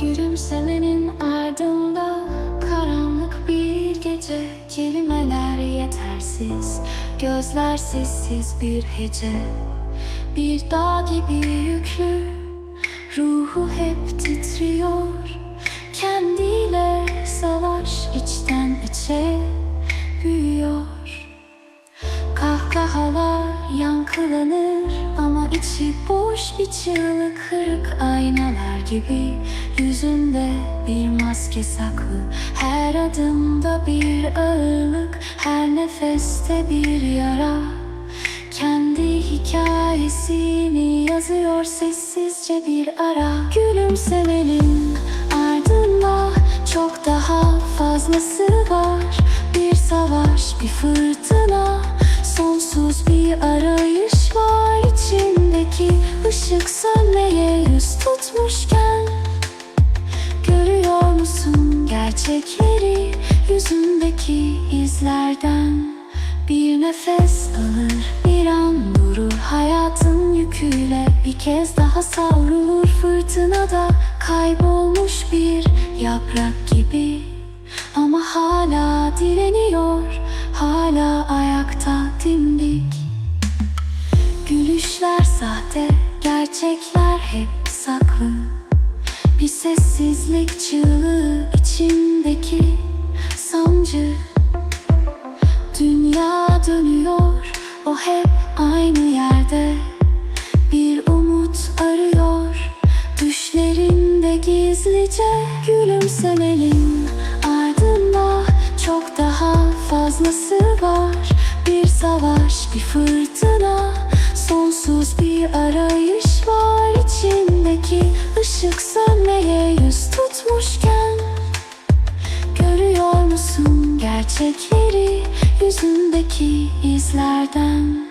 Gülümsemenin ardında karanlık bir gece. Kelimeler yetersiz, gözler sessiz bir hece. Bir dağ gibi yüklü, ruhu hep titriyor. Kendiyle savaş içten içe büyüyor. Kahkahalar yankılanır ama içi boş bir çığlık kırık aynalar gibi Yüzünde bir maske saklı. Her adımda bir ağırlık Her nefeste bir yara. Kendi hikayesini yazıyor sessizce bir ara. Gülümsemenin ardında çok daha fazlası var. Bir savaş, bir fırtına tutmuşken Görüyor musun gerçekleri yüzündeki izlerden? Bir nefes alır bir an durur hayatın yüküyle Bir kez daha savrulur fırtınada kaybolmuş bir yaprak gibi. Ama hala direniyor hala ayakta dimdik. Gülüşler sahte gerçekler hep saklı bir sessizlik çığlığı içimdeki sancı. Dünya dönüyor o hep aynı yerde. Bir umut arıyor Düşlerinde gizlice gülümsemenin ardında Çok daha fazlası var. Bir savaş bir fırtına yüz tutmuşken Görüyor musun gerçekleri yüzündeki izlerden